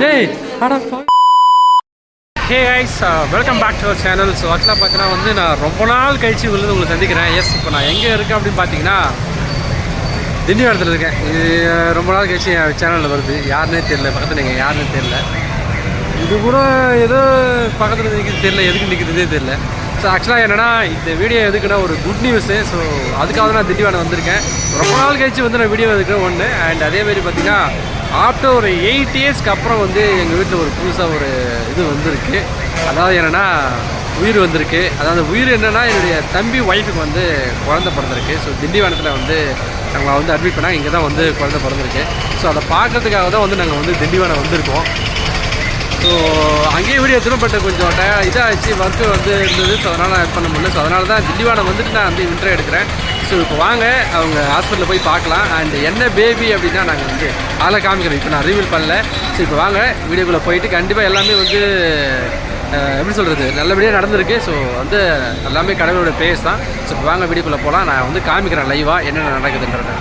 டேய் அட hey guys welcome back to our channel so ஆக்சுவலாக பார்த்தீங்கன்னா வந்து நான் ரொம்ப நாள் கழிச்சு உள்ளது உங்களை சந்திக்கிறேன். எஸ் இப்போ நான் எங்கே இருக்கேன் அப்படின்னு பார்த்தீங்கன்னா திண்டிவனத்தில் இருக்கேன். இது ரொம்ப நாள் கழிச்சு என் சேனலில் வருது. யாருன்னே தெரியல. பக்கத்தில் நீங்கள் யாருன்னே தெரியல. இது கூட ஏதோ பக்கத்தில் நிற்கிறது தெரியல. எதுக்கு நிற்கிறதே தெரியல. ஸோ ஆக்சுவலாக என்னென்னா இந்த வீடியோ எதுக்குன்னா ஒரு குட் நியூஸு ஸோ அதுக்காக தான் நான் திண்டிவனம் வந்திருக்கேன். ரொம்ப நாள் கழிச்சு வந்து நான் வீடியோ எடுக்கிறேன் ஒன்று அண்ட் அதேமாரி பார்த்தீங்கன்னா ஆஃப்டர் ஒரு எயிட் இயர்ஸ்க்கு அப்புறம் வந்து எங்கள் வீட்டில் ஒரு புதுசாக ஒரு இது வந்திருக்கு. அதாவது என்னென்னா உயிர் வந்திருக்கு. அதாவது உயிர் என்னென்னா என்னுடைய தம்பி ஒய்ஃபுக்கு வந்து குழந்தை பிறந்திருக்கு. ஸோ திண்டிவனத்தில் வந்து நாங்கள் வந்து அட்மிட் பண்ணால் இங்கே தான் வந்து குழந்தை பிறந்திருக்கு. ஸோ அதை பார்க்குறதுக்காக தான் வந்து நாங்கள் வந்து திண்டிவனம் வந்திருக்கோம். ஸோ அங்கேயே வீடியோ எடுத்துடும் பட் கொஞ்சம் டய இதாகிடுச்சு ஒர்க்கு வந்து இருந்தது. ஸோ அதனால் நான் பண்ண முடியல. ஸோ அதனால தான் திண்டிவானம் வந்துட்டு நான் வந்து இன்ட்ரோ எடுக்கிறேன். ஸோ இப்போ வாங்க அவங்க ஹாஸ்பிட்டலில் போய் பார்க்கலாம். அண்ட் என்ன பேபி அப்படின்னா நாங்கள் வந்து அதில் காமிக்கிறோம். இப்போ நான் ரிவீல் பண்ணல. ஸோ இப்போ வாங்க வீடியோக்குள்ளே போயிட்டு கண்டிப்பாக எல்லாமே வந்து எப்படி சொல்கிறது நல்லபடியாக நடந்திருக்கு. ஸோ வந்து எல்லாமே கடவுளோட பேஸ் தான். ஸோ இப்போ வாங்க வீடியோக்குள்ளே போகலாம் நான் வந்து காமிக்கிறேன் லைவாக என்னென்ன நடக்குதுன்றதை.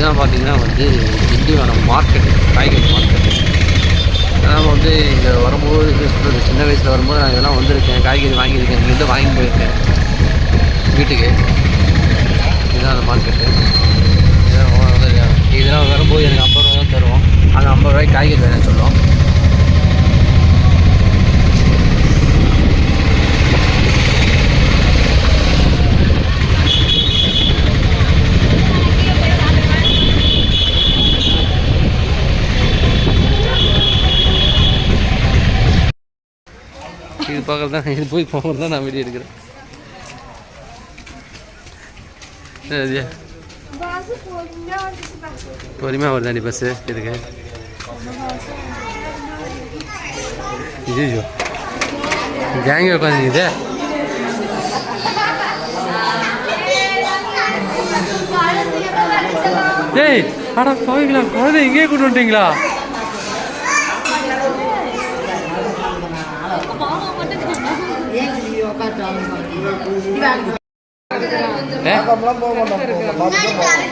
இதுதான் பார்த்தீங்கன்னா வந்து திண்டிவனம் மார்க்கெட் காய்கறி மார்க்கெட் நான் வந்து இங்கே வரும்போது இது சொல்கிறது சின்ன வயசில் வரும்போது நான் இதெல்லாம் வந்திருக்கேன் காய்கறி வாங்கியிருக்கேன் இங்கேருந்து வாங்கி போயிருக்கேன். வீட்டுக்கு. இதுதான் அந்த மார்க்கெட்டு இதெல்லாம் இதெல்லாம் வரும்போது எனக்கு ஐம்பது ரூபா தான் தருவோம். அந்த ஐம்பது ரூபாய்க்கு காய்கறி வேணும்னு சொல்லுவோம். பார்க்கறது தான். இது போய் போகிறது தான் நான் வீடியோ எடுக்கிறேன். சரி பொறுமையாக வருதாண்டி பஸ்ஸு இதுக்கு. ஐயோ கேங்க உட்காந்துக்குது டேய் ஆனால் போவீங்களா குழந்தை இங்கேயே கொண்டு வந்துட்டீங்களா?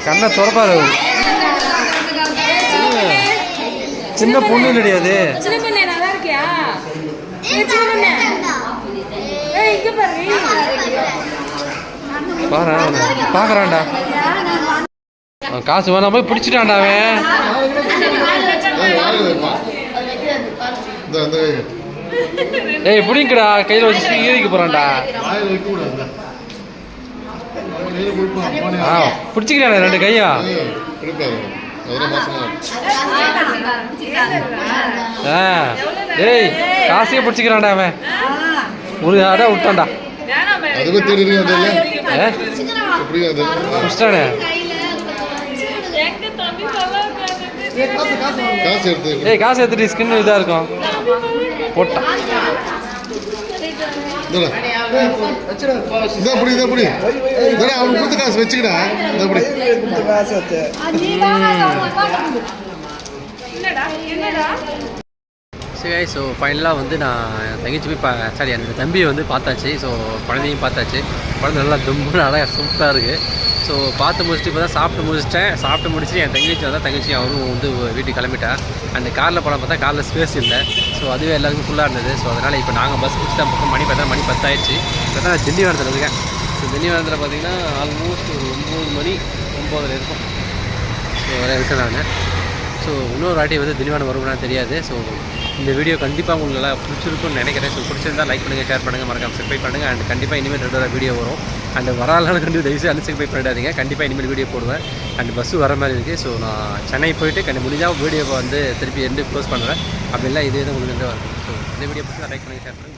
கண்ணை துறப்பாரு சின்ன பொண்ணு கிடையாது பாக்குறான்டா பாரு அவன் காசு வேணாம் போய் பிடிச்சிட்டான்டா அவன் இந்த ஏய் பிடிங்கடா. கையில் வச்சு ஈரிக்க போகிறான்டா ஆ பிடிச்சிக்கிறானே ரெண்டு கையா கொடுக்காது அதெல்லாம் மாசமா ஆ. ஏய் காசையே பிடிச்சிக்கிறான்டா அவன். ஒரு அதான் விட்டான்டா. பிடிச்சிட்டானே? ஏய் காசு எடுத்துட்டு ஸ்கின் இதாக இருக்கும். போட்டான் இந்தா. இதா அப்படி இதா அப்படி. இதா அவனுக்கு கொடுத்த காசு வச்சுக்கடா. இதா அப்படி. என்னடா என்னடா சரி ஸோ ஃபைனலாக வந்து நான் தங்கச்சி போய் பா சாரி அந்த தம்பியை வந்து பார்த்தாச்சு. ஸோ குழந்தையும் பார்த்தாச்சு. குழந்தை நல்லா தும்பு நல்லா சூப்பராக இருக்குது ஸோ பார்த்து முடிச்சுட்டு இப்போ தான் சாப்பிட்டு முடிச்சிட்டேன். சாப்பிட்டு முடிச்சுட்டு என் தங்கச்சி வந்தால் தங்கச்சி அவரும் வந்து வீட்டுக்கு கிளம்பிட்டேன் அந்த காரில் போனால் பார்த்தா காரில் ஸ்பேஸ் இல்லை. ஸோ அதுவே எல்லாருக்கும் ஃபுல்லாக இருந்தது. ஸோ அதனால் இப்போ நாங்கள் பஸ் பிடிச்சி தான் பக்கம் மணி பார்த்தா மணி பத்தாயிடுச்சு. இப்போ தான் நான் திண்டிவனத்தில் இருக்கேன். ஸோ திண்டிவனத்தில் பார்த்தீங்கன்னா ஆல்மோஸ்ட் ஒரு ஒம்பது மணி ஒம்பதில் இருக்கும். ஸோ வர இருக்கேன் நான். ஸோ இன்னொரு வாட்டி வந்து திண்டிவனம் வருமானு தெரியாது. ஸோ இந்த வீடியோ கண்டிப்பாக உங்களுக்கு நல்லா பிடிச்சிருக்கும்னு நினைக்கிறேன். ஸோ பிடிச்சிருந்தா லைக் பண்ணுங்கள் ஷேர் பண்ணுங்கள் மறக்காம சப்ஸ்கிரைப் பண்ணுங்கள் அண்ட் கண்டிப்பாக இனிமேல் ரெகுலராக வீடியோ வரும். அண்ட் வராலும் கண்டிப்பாக தயவுசெய்து அன்சப்ஸ்கிரைப் பண்ணிடாதீங்க. கண்டிப்பாக இனிமேல் வீடியோ போடுவேன். அண்ட் பஸ்ஸு வர மாதிரி இருக்குது ஸோ நான் சென்னை போயிட்டு கண்டி முடிஞ்சால் வீடியோவை வந்து திருப்பி எண்டு க்ளோஸ் பண்ணுறேன் அப்படிலாம் இதே தான் உங்களுக்கு வந்து வரும். ஸோ இந்த வீடியோ பிடிச்சா லைக் பண்ணுங்கள் ஷேர் பண்ணுங்கள்